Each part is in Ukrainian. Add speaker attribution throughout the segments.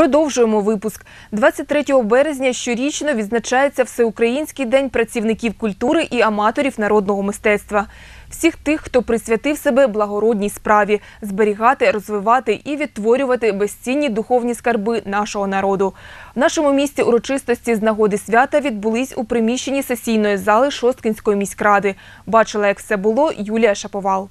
Speaker 1: Продовжуємо випуск. 23 березня щорічно відзначається Всеукраїнський день працівників культури і аматорів народного мистецтва. Всіх тих, хто присвятив себе благородній справі зберігати, розвивати і відтворювати безцінні духовні скарби нашого народу. В нашому місті урочистості з нагоди свята відбулись у приміщенні сесійної зали Шосткинської міськради. Бачила, як все було Юлія Шаповал.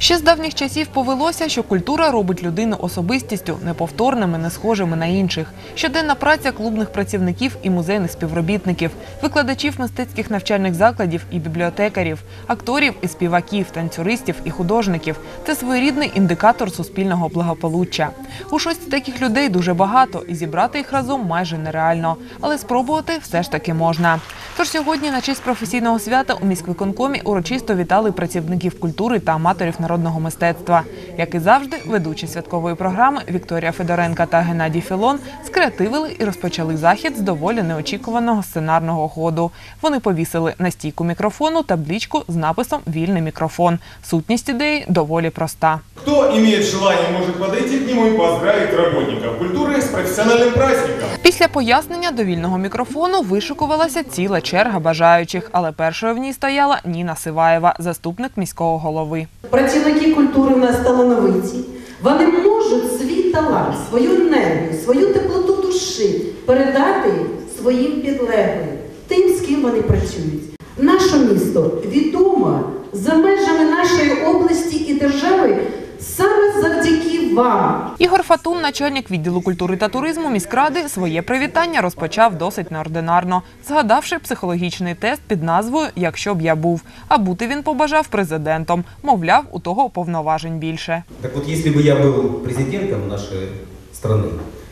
Speaker 2: Ще з давніх часів повелося, що культура робить людину особистістю, неповторними, не схожими на інших. Щоденна праця клубних працівників і музейних співробітників, викладачів мистецьких навчальних закладів і бібліотекарів, акторів і співаків, танцюристів і художників це своєрідний індикатор суспільного благополуччя. У шості таких людей дуже багато, і зібрати їх разом майже нереально. Але спробувати все ж таки можна. Тож сьогодні, на честь професійного свята, у міськвиконкомі урочисто вітали працівників культури та аматорів народного мистецтва. Як і завжди, ведучі святкової програми Вікторія Федоренка та Геннадій Філон скреативили і розпочали захід з доволі неочікуваного сценарного ходу. Вони повісили на стійку мікрофону табличку з написом Вільний мікрофон. Сутність ідеї доволі проста.
Speaker 3: Кто имеет желание, может подойти к нему и поздравить работников культуры с профессиональным праздником.
Speaker 2: Після пояснення до вільного мікрофону вишикувалася ціла черга бажаючих, але першою в ній стояла Ніна Сиваєва, заступник міського голови.
Speaker 4: Працівники культури в нас талановиті. Вони можуть свій талант, свою енергію, свою теплоту душі передати своїм підлеглим, тим, з ким вони працюють. Наше місто відомо за межами нашої області і держави саме завдяки вам.
Speaker 2: Ігор Фатун, начальник відділу культури та туризму міськради, своє привітання розпочав досить неординарно, згадавши психологічний тест під назвою Якщо б я був. А бути він побажав президентом. Мовляв, у того повноважень більше.
Speaker 5: Так вот, если бы я был президентом нашей страны,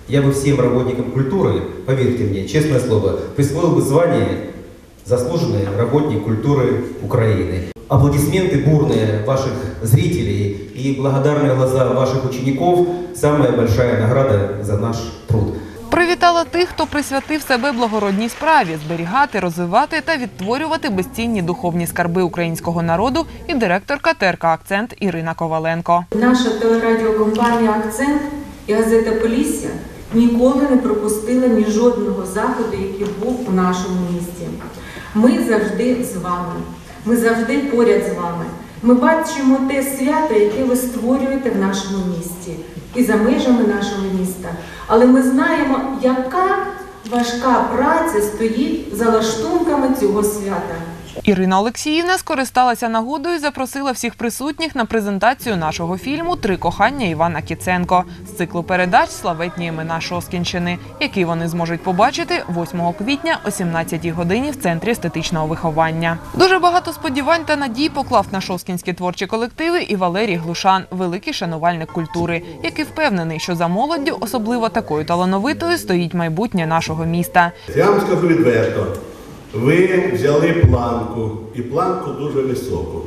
Speaker 5: я бы всем работникам культуры, поверьте мне, честное слово, присвоил бы звание «Заслуженный работник культуры Украины». Аплодисменты бурные ваших зрителей и благодарные глаза ваших учеников – самая большая награда за наш труд.
Speaker 2: Привітала тих, хто присвятив себе благородній справі зберігати, розвивати та відтворювати безцінні духовні скарби українського народу і директорка ТРК Акцент Ірина Коваленко.
Speaker 6: Наша телерадіокомпанія Акцент і газета Полісся ніколи не пропустила ні жодного заходу, який був у нашому місті. Ми завжди з вами. Ми завжди поряд з вами. Ми бачимо те свято, яке ви створюєте в нашому місті і за межами нашого міста. Але ми знаємо, яка важка праця стоїть за лаштунками цього свята.
Speaker 2: Ірина Олексіївна скористалася нагодою і запросила всіх присутніх на презентацію нашого фільму Три кохання Івана Кіценко з циклу передач Славетні імена Шоскінщини, який вони зможуть побачити 8 квітня о 17 годині в центрі естетичного виховання. Дуже багато сподівань та надій поклав на шоскінські творчі колективи і Валерій Глушан, великий шанувальник культури, який впевнений, що за молоддю, особливо такою талановитою, стоїть майбутнє нашого міста.
Speaker 7: Я вам скажу відверто, ви взяли планку, і планку дуже високу.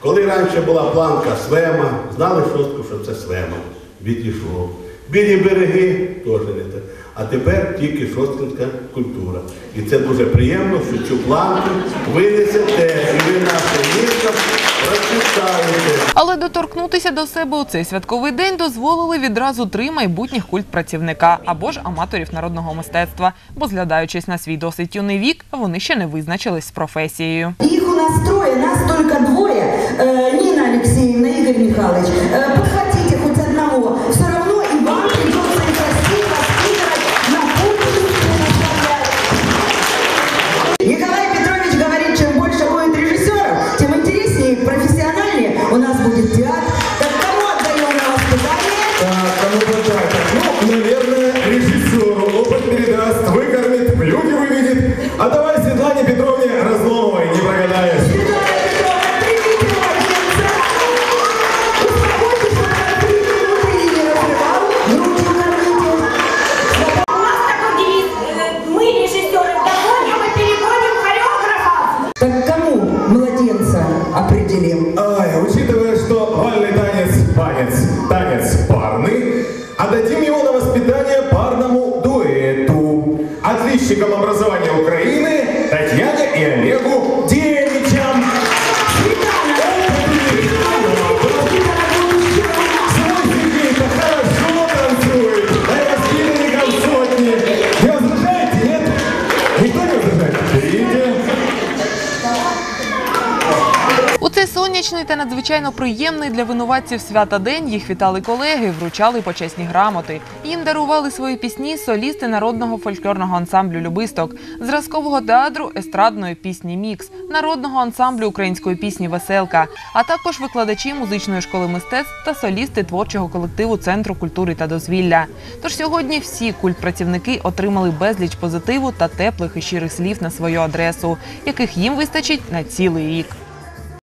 Speaker 7: Коли раніше була планка Свема, знали шостку, що це Свема. Відійшов. Білі береги теж не те. А тепер тільки шосткинська культура. І це дуже приємно, що цю планку ви несете, і ви наше місто.
Speaker 2: Але доторкнутися до себе у цей святковий день дозволили відразу три майбутніх культпрацівника або ж аматорів народного мистецтва, бо зглядаючись на свій досить юний вік, вони ще не визначились з професією.
Speaker 4: Їх у нас троє, нас тільки двоє. Ніна Олексіївна, Ігор Михайлович.
Speaker 3: Ай, учитывая, что бальный танец, танец, танец парный, отдадим его на воспитание парному дуэту. Отличникам образования
Speaker 2: цей сонячний та надзвичайно приємний для винуватців свята день їх вітали колеги, вручали почесні грамоти. Їм дарували свої пісні солісти народного фольклорного ансамблю Любисток, зразкового театру естрадної пісні Мікс, народного ансамблю української пісні Веселка, а також викладачі музичної школи мистецтв та солісти творчого колективу Центру культури та дозвілля. Тож сьогодні всі культпрацівники отримали безліч позитиву та теплих і щирих слів на свою адресу, яких їм вистачить на цілий рік.